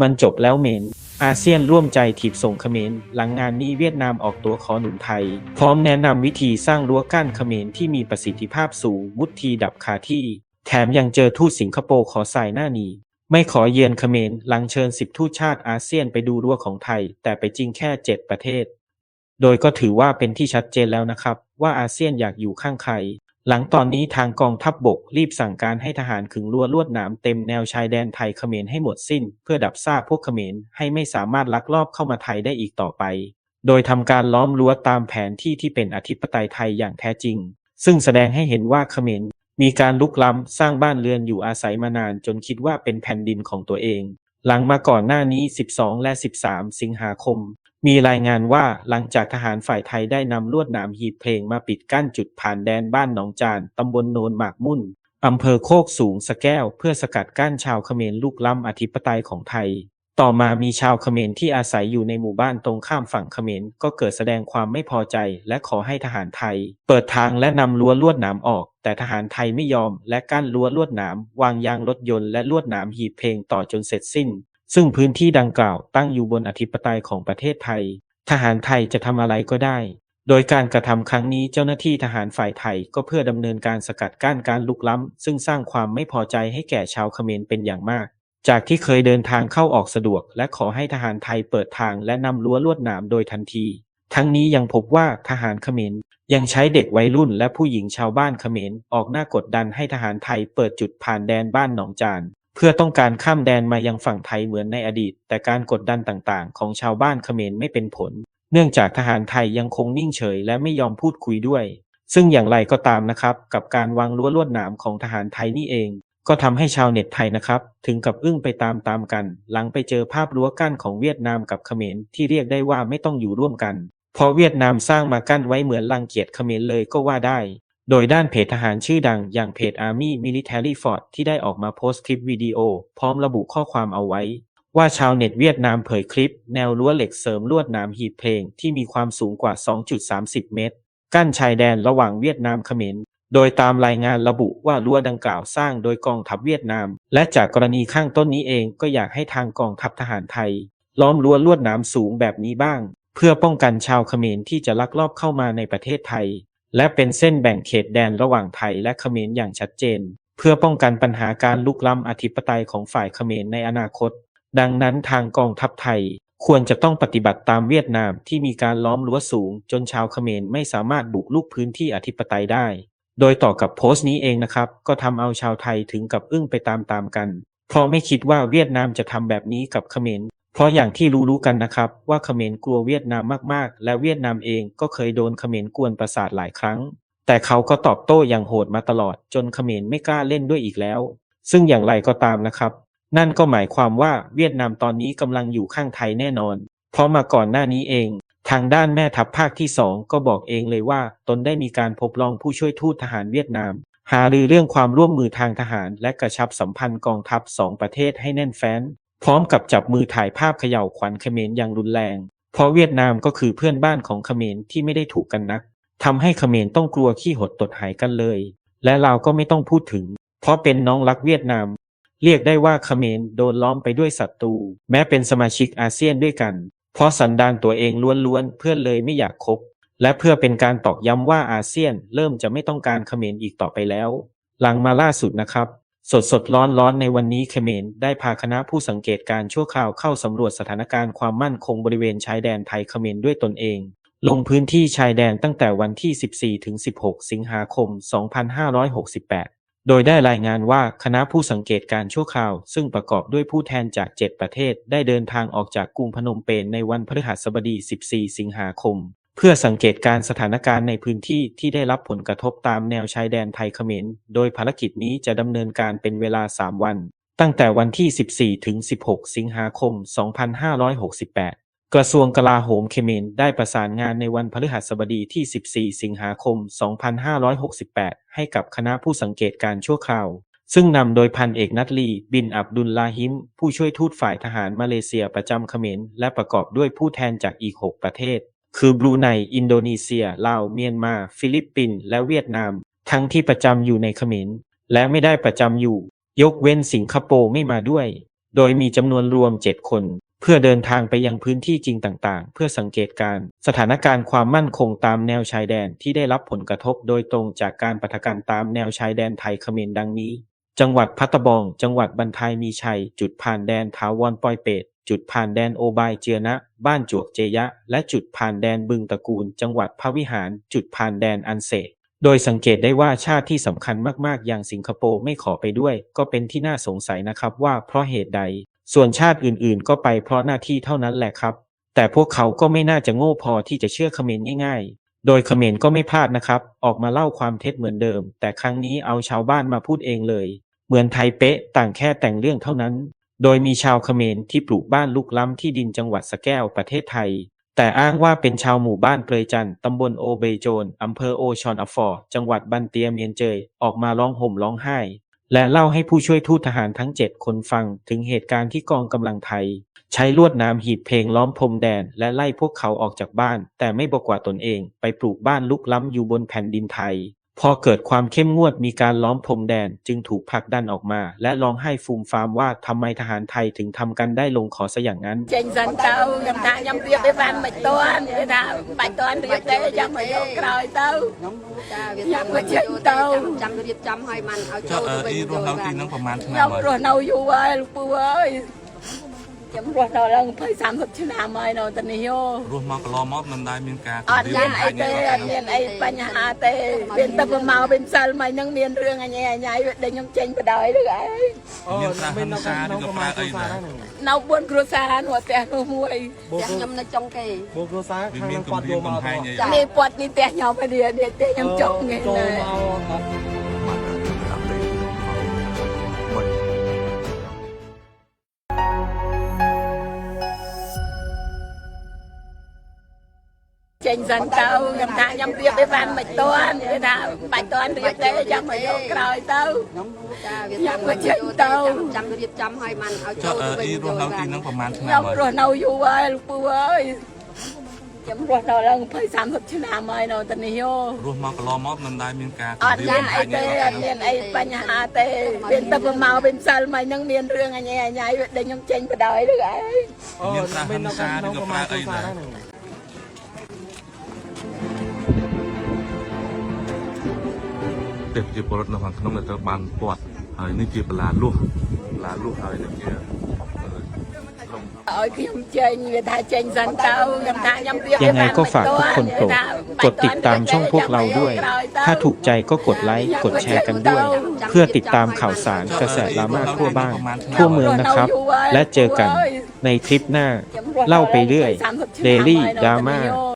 มันจบแล้วเมน อาเซียนร่วมใจถีบส่งเขมร หลังงานนี้เวียดนามออกตัวขอหนุนไทย พร้อมแนะนำวิธีสร้างรั้วกั้นเขมรที่มีประสิทธิภาพสูงมุดทีดับคาที่ แถมยังเจอทูตสิงคโปร์ขอสายหน้านีไม่ขอเยือนเขมรหลังเชิญสิบทูตชาติอาเซียนไปดูรั้วของไทย แต่ไปจริงแค่เจ็ดประเทศ โดยก็ถือว่าเป็นที่ชัดเจนแล้วนะครับ ว่าอาเซียนอยากอยู่ข้างใคร หลังตอนนี้ทางกองทัพบบกรีบสั่งการให้ทหารขึงรั้วลวดหนามเต็มแนวชายแดนไทยเขมรให้หมดสิ้น เพื่อดับซ่าพวกเขมรให้ไม่สามารถลักลอบเข้ามาไทยได้อีกต่อไป โดยทำการล้อมรั้วตามแผนที่ที่เป็นอธิปไตยไทยอย่างแท้จริง ซึ่งแสดงให้เห็นว่าเขมรมีการลุกล้ำสร้างบ้านเรือนอยู่อาศัยมานานจนคิดว่าเป็นแผ่นดินของตัวเอง หลังมาก่อนหน้านี้ 12 และ 13 สิงหาคม มีรายงานว่าหลังจากทหารฝ่ายไทยได้นำลวดหนามหีบเพลงมาปิดกั้นจุดผ่านแดนบ้านหนองจานตำบลโนนหมากมุ่นอำเภอโคกสูงสะแก้ว เพื่อสกัดกั้นชาวเขมรลุกล้ำอธิปไตยของไทย ต่อมามีชาวเขมรที่อาศัยอยู่ในหมู่บ้านตรงข้ามฝั่งเขมรก็เกิดแสดงความไม่พอใจ และขอให้ทหารไทย เปิดทางและนำรั้วลวดหนามออก แต่ทหารไทยไม่ยอม และกั้นรั้วลวดหนามวางยางรถยนต์และลวดหนามหีบเพลงต่อจนเสร็จสิ้น ซึ่งพื้นที่ดังกล่าวตั้งอยู่บนอธิปไตยของประเทศไทย ทหารไทยจะทำอะไรก็ได้ โดยการกระทำครั้งนี้เจ้าหน้าที่ทหารฝ่ายไทยก็เพื่อดำเนินการสกัดกั้นการลุกล้ำซึ่งสร้างความไม่พอใจให้แก่ชาวเขมรเป็นอย่างมาก จากที่เคยเดินทางเข้าออกสะดวก และขอให้ทหารไทยเปิดทางและนำรั้วลวดหนามโดยทันที ทั้งนี้ยังพบว่าทหารเขมรยังใช้เด็กวัยรุ่นและผู้หญิงชาวบ้านเขมรออกหน้ากดดันให้ทหารไทยเปิดจุดผ่านแดนบ้านหนองจาน เพื่อต้องการข้ามแดนมายังฝั่งไทยเหมือนในอดีต แต่การกดดันต่างๆ ของชาวบ้านเขมรไม่เป็นผล เนื่องจากทหารไทยยังคงนิ่งเฉย และไม่ยอมพูดคุยด้วย ซึ่งอย่างไรก็ตามนะครับ กับการวางรั้วลวดหนามของทหารไทยนี่เอง ก็ทำให้ชาวเน็ตไทยนะครับ ถึงกับอึ้งไปตามๆกัน หลังไปเจอภาพรั้วกั้นของเวียดนามกับเขมรที่เรียกได้ว่าไม่ต้องอยู่ร่วมกันเพราะเวียดนามสร้างมากั้นไว้เหมือนรังเกียจเขมรเลยก็ว่าได้ โดยด้านเพจทหารชื่อดังอย่างเพจ Army Military Ford ที่ได้ออกมาโพสต์คลิปวิดีโอ พร้อมระบุข้อความเอาไว้ ว่าชาวเน็ตเวียดนามเผยคลิป แนวรั้วเหล็กเสริมลวดหนามหีบเพลงที่มีความสูงกว่า 2.30 เมตร กั้นชายแดนระหว่างเวียดนามเขมร โดยตามรายงานระบุว่ารั้วดังกล่าวสร้างโดยกองทัพเวียดนาม และจากกรณีข้างต้นนี้เองก็อยากให้ทางกองทัพทหารไทย ล้อมรั้วลวดหนามสูงแบบนี้บ้าง เพื่อป้องกันชาวเขมรที่จะลักลอบเข้ามาในประเทศไทย และเป็นเส้นแบ่งเขตแดนระหว่างไทยและเขมรอย่างชัดเจน เพื่อป้องกันปัญหาการลุกล้ำอธิปไตยของฝ่ายเขมรในอนาคต ดังนั้นทางกองทัพไทยควรจะต้องปฏิบัติตามเวียดนามที่มีการล้อมรั้วสูง จนชาวเขมรไม่สามารถบุกลุกพื้นที่อธิปไตยได้ โดยต่อกับโพสต์นี้เองนะครับ ก็ทำเอาชาวไทยถึงกับอึ้งไปตามๆกัน เพราะไม่คิดว่าเวียดนามจะทำแบบนี้กับเขมรเพราะอย่างที่รู้ๆกันนะครับ ว่าเขมรกลัวเวียดนามมากๆ และเวียดนามเองก็เคยโดนเขมรกวนประสาทหลายครั้ง แต่เขาก็ตอบโต้อย่างโหดมาตลอด จนเขมรไม่กล้าเล่นด้วยอีกแล้ว ซึ่งอย่างไรก็ตามนะครับ นั่นก็หมายความว่าเวียดนามตอนนี้กำลังอยู่ข้างไทยแน่นอน เพราะมาก่อนหน้านี้เอง ทางด้านแม่ทัพภาคที่สองก็บอกเองเลยว่า ตนได้มีการพบรองผู้ช่วยทูตทหารเวียดนาม หารือเรื่องความร่วมมือทางทหาร และกระชับสัมพันธ์กองทัพสองประเทศให้แน่นแฟ้น พร้อมกับจับมือถ่ายภาพเขย่าขวัญเขมรอย่างรุนแรง เพราะเวียดนามก็คือเพื่อนบ้านของเขมรที่ไม่ได้ถูกกันนักทำให้เขมรต้องกลัวขี้หดตดหายกันเลย และเราก็ไม่ต้องพูดถึง เพราะเป็นน้องรักเวียดนาม เรียกได้ว่าเขมรโดนล้อมไปด้วยศัตรูแม้เป็นสมาชิกอาเซียนด้วยกัน เพราะสันดานตัวเองล้วนๆ เพื่อนเลยไม่อยากคบ และเพื่อเป็นการตอกย้ำว่าอาเซียนเริ่มจะไม่ต้องการเขมรอีกต่อไปแล้ว หลังมาล่าสุดนะครับ สดสดร้อนร้อนในวันนี้เขมรได้พาคณะผู้สังเกตการชั่วคราวเข้าสำรวจสถานการณ์ความมั่นคงบริเวณชายแดนไทยเขมรด้วยตนเอง ลงพื้นที่ชายแดนตั้งแต่วันที่ 14 ถึง 16 สิงหาคม 2568 โดยได้รายงานว่าคณะผู้สังเกตการณ์ชั่วคราว ซึ่งประกอบด้วยผู้แทนจาก 7 ประเทศ ได้เดินทางออกจากกรุงพนมเปญในวันพฤหัสบดี 14 สิงหาคม เพื่อสังเกตการณ์สถานการณ์ในพื้นที่ที่ได้รับผลกระทบตามแนวชายแดนไทยเขมร โดยภารกิจนี้จะดำเนินการเป็นเวลา 3 วัน ตั้งแต่วันที่ 14 ถึง 16 สิงหาคม 2568 กระทรวงกลาโหมเขมรได้ประสานงานในวันพฤหัสบดีที่ 14 สิงหาคม 2568 ให้กับคณะผู้สังเกตการชั่วคราว ซึ่งนำโดยพันเอกนัตลี บินอับดุลลาฮิม ผู้ช่วยทูตฝ่ายทหารมาเลเซียประจำเขมร และประกอบด้วยผู้แทนจากอีก 6 ประเทศ คือบรูไน อินโดนีเซีย ลาว เมียนมา ฟิลิปปินส์ และเวียดนาม ทั้งที่ประจำอยู่ในเขมร และไม่ได้ประจำอยู่ ยกเว้นสิงคโปร์ไม่มาด้วย โดยมีจำนวนรวม 7 คน เพื่อเดินทางไปยังพื้นที่จริงต่างๆ เพื่อสังเกตการณ์สถานการณ์ความมั่นคงตามแนวชายแดนที่ได้รับผลกระทบโดยตรงจากการปะทะกันตามแนวชายแดนไทยเขมรดังนี้ จังหวัดพัตบอง จังหวัดบันทายมีชัย จุดผ่านแดนถาวรปอยเปตจุดผ่านแดนโอบายเจือนะ บ้านจวกเจยะ และจุดผ่านแดนบึงตระกูล จังหวัดพระวิหาร จุดผ่านแดนอันเซโดยสังเกตได้ว่าชาติที่สำคัญมากๆ อย่างสิงคโปร์ไม่ขอไปด้วย ก็เป็นที่น่าสงสัยนะครับว่าเพราะเหตุใด ส่วนชาติอื่นๆ ก็ไปเพราะหน้าที่เท่านั้นแหละครับ แต่พวกเขาก็ไม่น่าจะโง่พอที่จะเชื่อเขมรง่ายๆ โดยเขมรก็ไม่พลาดนะครับ ออกมาเล่าความเท็จเหมือนเดิม แต่ครั้งนี้เอาชาวบ้านมาพูดเองเลย เหมือนไทยเป๊ะต่างแค่แต่งเรื่องเท่านั้น โดยมีชาวเขมรที่ปลูกบ้านลุกล้ำที่ดินจังหวัดสแก้วประเทศไทย แต่อ้างว่าเป็นชาวหมู่บ้านเปรยจันทร์ตำบลโอเบยโจนอำเภอโอชอนอฟอร์จังหวัดบันเตียเมียนเจยออกมาร้องห่มร้องไห้ และเล่าให้ผู้ช่วยทูตทหารทั้งเจ็ดคนฟังถึงเหตุการณ์ที่กองกำลังไทย ใช้ลวดน้ำหีบเพลงล้อมพรมแดน และไล่พวกเขาออกจากบ้าน แต่ไม่บอกว่าตนเอง ไปปลูกบ้านลุกล้ำอยู่บนแผ่นดินไทย พอเกิดความเข้มงวดมีการล้อมพรมแดนจึงถูกผลักดันออกมา และร้องไห้ฟูมฟามว่าทำไมทหารไทยถึงทำกันได้ลงคอซะอย่างนั้น ចេញសិនទៅខ្ញុំថាខ្ញុំរៀបអីបានមិនតាន់គេថាបាច់តាន់រៀបទេចាំមកយកក្រោយទៅ ចាវា យ៉ា ចាំ ប់មកចេញទៅ ចាំរៀបចំឲ្យมันเอา ចុះ ចូល អឺ ទៅវិញ អ៊ីរស់នៅទីហ្នឹងប្រហែលឆ្នាំ ខ្ញុំ ហើយ រស់នៅយូរហើយលោកពូអើយ ខ្ញុំរស់ដល់ឡើង20 30ឆ្នាំហើយនៅទីនេះយោរស់មកកន្លងមកមិនដែលមានការអត់មានអីទេអត់មានអីបញ្ហាទេមានតែប្រមកវិញផ្សិលមកហ្នឹងមានរឿងអញឯងឯងដូចខ្ញុំចេញបដ ாய் ឬអីអូមានសាឬក៏ប្រើអីដែរនៅ4គ្រួសារនោះផ្ទះនោះមួយផ្ទះខ្ញុំនៅចុងគេ4គ្រួសារខាងគាត់យកមកនេះគាត់នេះផ្ទះខ្ញុំហើយនេះផ្ទះខ្ញុំចុងគេណា ចេញសិនទៅខ្ញុំថាខ្ញុំរៀបទេបានមិនតាន់គេថាបាច់តាន់រៀបទេចាំមកយកក្រោយទៅខ្ញុំថាវាថាមកចេញទៅចាំរៀបចំឲ្យបានឲ្យចូលទៅវិញទៅរស់នៅទីនឹងប្រហែលឆ្នាំហើយខ្ញុំរស់នៅយូរហើយលោកពូអើយខ្ញុំរស់ដល់ឡើង20 30ឆ្នាំហើយនៅទីនេះយោរស់មកកន្លងមកមិនដែលមានការអត់មានអីទេអត់មានអីបញ្ហាទេពេលទៅមកពេលម្សិលមិញហ្នឹងមានរឿងអញ្ញៃអញ្ញៃដូចខ្ញុំចេញបដ ாய் ឬអីអូមានប្រាហិង្សាឬក៏ប្រាអីដែរ เต็มจีบรถนะฟังน้องเลยตะบานปวดเฮ้รนี่จีบลาลูกลาลูกอะไรนี่จียังไงก็ฝากทุกคนโปรดกดติดตามช่องพวกเราด้วย ถ้าถูกใจก็กดไลค์ กดแชร์กันด้วย เพื่อติดตามข่าวสารกระแสลาม่าทั่วบ้าน ทั่วเมืองนะครับ และเจอกันในทริปหน้า เล่าไปเรื่อยเดลี่ดราม่า